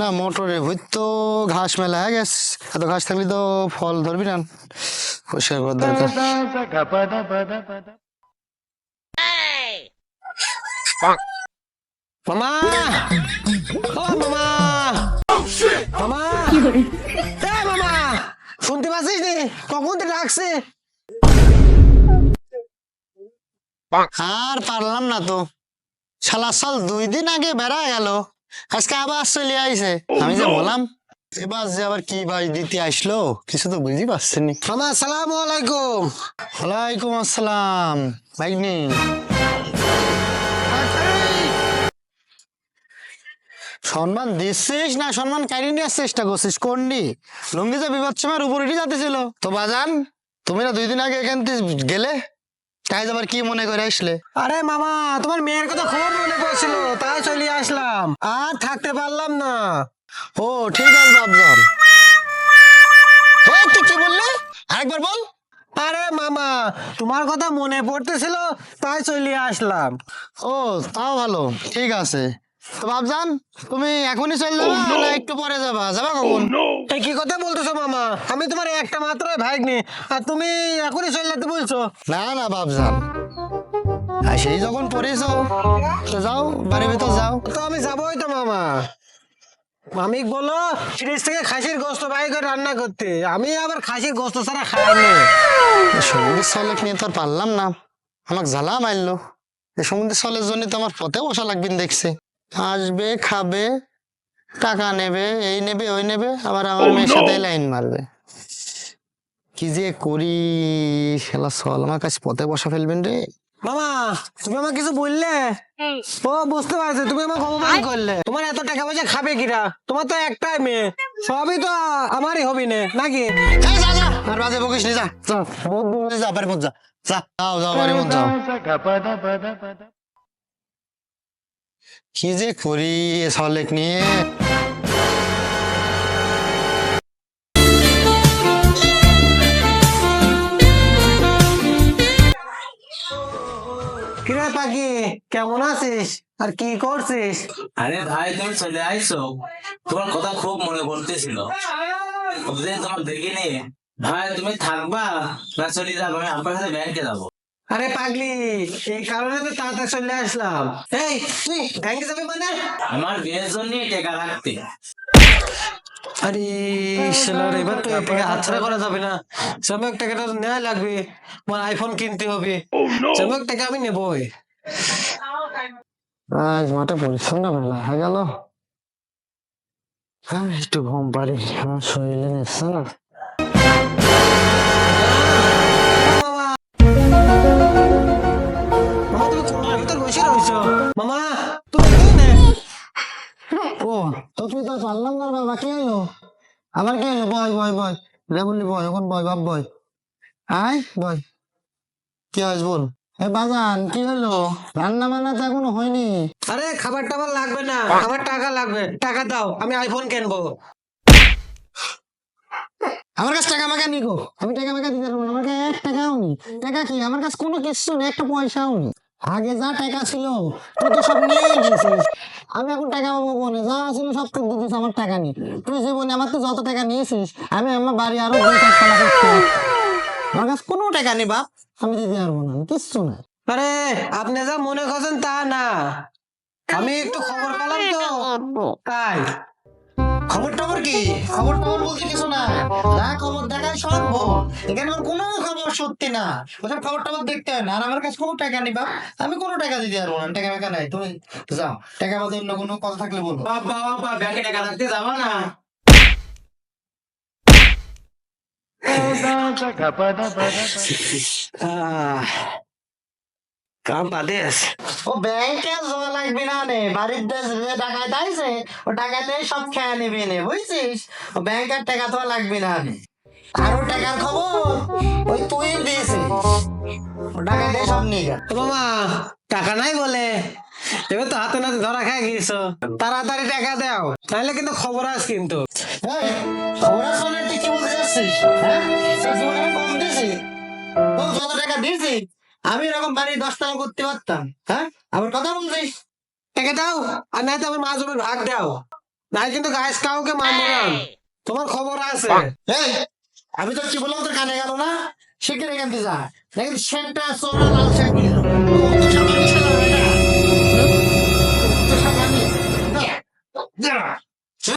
না, মোটরে। ভুত তো ঘাস মেলা, হয়ে গেছে এত ঘাস থাকলে তো ফল ধরবি না। পরিষ্কার করার দরকার মামা! শুনতে পাচ্ছিস নি? কখন তো ডাকছে? আর পারলাম না তো। শালা, সাল দুই দিন আগে বেড়া গেল। আজকে আবার চলে আইছে। আমি যে বললাম এবার যে আবার কি বাস দিতে আসলো কিছু তো বুঝি পাচ্ছেনি মামা আসসালামু আলাইকুম। ওয়ালাইকুম আসসালাম। ভাইনি সম্মান দিচ্ছিস না সম্মান কারিয়ে নেওয়ার চেষ্টা করছিস? কোনটি লুঙ্গি যে বিপদ উপর উঠে যাতেছিল তো বাজান তুমি না দুই দিন আগে এখান থেকে গেলে? তাই আবার কি মনে করে আসলে? আরে মামা তোমার মেয়ের কথা খুব মনে পড়ছিল তাই চলে আসলাম। আর থাকতে পারলাম না। ও ঠিক আছে বাবজান তুই কি বললি? আরেকবার বল। আরে মামা তোমার কথা মনে পড়তেছিল তাই চলে আসলাম। ও তাও ভালো ঠিক আছে। তো বাবজান তুমি এখনই চলে যাবা না একটু পরে যাবা? যাবা কখন? কি কথা বলতেছো মামা? আমি তোমার একটা মাত্র ভাগ্নি আর তুমি এখনই চলে যেতে বলছো? না না বাবজান আর সেই যখন পড়েছ তো যাও বাড়ির ভিতর যাও। তো আমি যাবোই তো মামা। মামিক বলো ফ্রিজ থেকে খাসির গোস্ত বাই করে রান্না করতে। আমি আবার খাসির গোস্ত ছাড়া খাইনি সমুদ্রের সলেক নিয়ে তো আর পারলাম না। আমাকে জ্বালা মারলো এই সমুদ্রের সলের জন্য তো আমার পথে বসা লাগবে দেখছে। আসবে খাবে টাকা নেবে এই নেবে ওই নেবে আবার আমার মেয়ের সাথে লাইন মারবে। কি যে করি খেলা সল আমার কাছে পথে বসা ফেলবেন রে। মামা তুমি আমাকে কিছু বললে? ও বুঝতে পারছি তুমি আমাকে অপমান করলে। তোমার এত টাকা পয়সা খাবে কিরা? তোমার তো একটাই মেয়ে। সবই তো আমারই হবি নে নাকি? আর বাজে বকিস নি যা যা বহুত বকিস যা যা। যা যাও যাও বাড়ির মধ্যে যাও। কি যে করি সলেক নিয়ে? কিরে পাখি কেমন আছিস? আর কি করছিস? আরে ভাই তুমি চলে আইছো। তোমার কথা খুব মনে পড়তেছিল। তোমার দেখিনি। ভাই তুমি থাকবা না চলে যাব আমি আপনার সাথে ব্যাংকে যাব। আরে পাগলি এই কারণে তো তাড়াতাড়ি চলে আসলাম। এই তুই ব্যাংকে যাবি মানে? আমার বিয়ের জন্য টাকা রাখতে আরে শালার এবার তো টাকা হাতছাড়া করা যাবে না। চমক টাকাটা তো নেওয়া লাগবে আমার আইফোন কিনতে হবে। চমক টাকা আমি নেবই। আজ মাঠে পরিশ্রমটা মেলা হয়ে গেল। হ্যাঁ একটু ঘুম পারি আমার শরীরে নিচ্ছে না পারলাম না বাবা কে এলো আবার কে এলো বয় বয় বয়। বললি বয় এখন বয় বাপ বয়। আয় বয়। কি বল? এ বাজান কি হলো? রান্না বান্না তো এখনও হয়নি। আরে খাবার টাবার লাগবে না। আমার টাকা লাগবে। টাকা দাও আমি আইফোন কিনবো। আমার কাছে টাকা মাকা নিকো আমি টাকা মাকা দিতে পারব না। আমার কাছে এক টাকাও নেই। টাকা কি? আমার কাছে কোনো কিছু নেই একটা পয়সাও নেই। আগে যা টাকা ছিল তুই তো সব নিয়ে গেছিস আমি এখন টাকা পাবো বনে যা ছিল সব তো দিতেছ আমার টাকা নেই তুই জীবনে আমার তো যত টাকা নিয়েছিস আমি আমার বাড়ি আরও দুই চার টাকা করতে আমার কাছে কোনো টাকা নেই বাপ। আমি দিতে পারব না কিচ্ছু না। আরে আপনি যা মনে করছেন তা না। আমি একটু খবর পেলাম তো। তাই। খবর টবর কি? খবর টবর বলতে কিছু না। যা খবর দেখায় সব ভুল এখানে আমার কোনো খবর সত্যি না। ওসব খবর টবর দেখতে হয় না। আর আমার কাছে কোনো টাকা নেই বাপ। আমি কোনো টাকা দিতে পারব না। টাকা টাকা নাই। তুমি যাও। টাকা বাদে অন্য কোনো কথা থাকলে বলো। বাবা বাবা ব্যাংকে টাকা রাখতে যাব না। আহ, কাম ও ব্যাংকে জমা লাগবে না নে বাড়ির দেশ যে টাকা দাইছে ও টাকা দিয়ে সব খেয়ে নিবি নে বুঝছিস? ও ব্যাংকের টাকা তো আর না নে। আরও টাকার খবর? ওই তুই দিয়েছিস। টাকা দিয়ে সব নিয়ে গেল। ও টাকা নাই বলে। এবার তো হাতে নাতে ধরা খাই গিয়েছো। তাড়াতাড়ি টাকা দাও তাহলে কিন্তু খবর আস কিন্তু। তুই কি বলতে যাচ্ছিস? হ্যাঁ? কম দিয়েছি? টাকা আমি এরকম বাড়ি দশটা করতে পারতাম হ্যাঁ? আবার কথা বলছিস? একে দাও আর নাই তো আমার মা জমির ভাগ দাও। নাই কিন্তু গাছ কাউকে মানবো না। তোমার খবর আছে। আমি তো কি বললাম তোর কানে গেল না। শিখে এখান থেকে যা। দেখেন সেন্টা সোনা লাল সেন্টা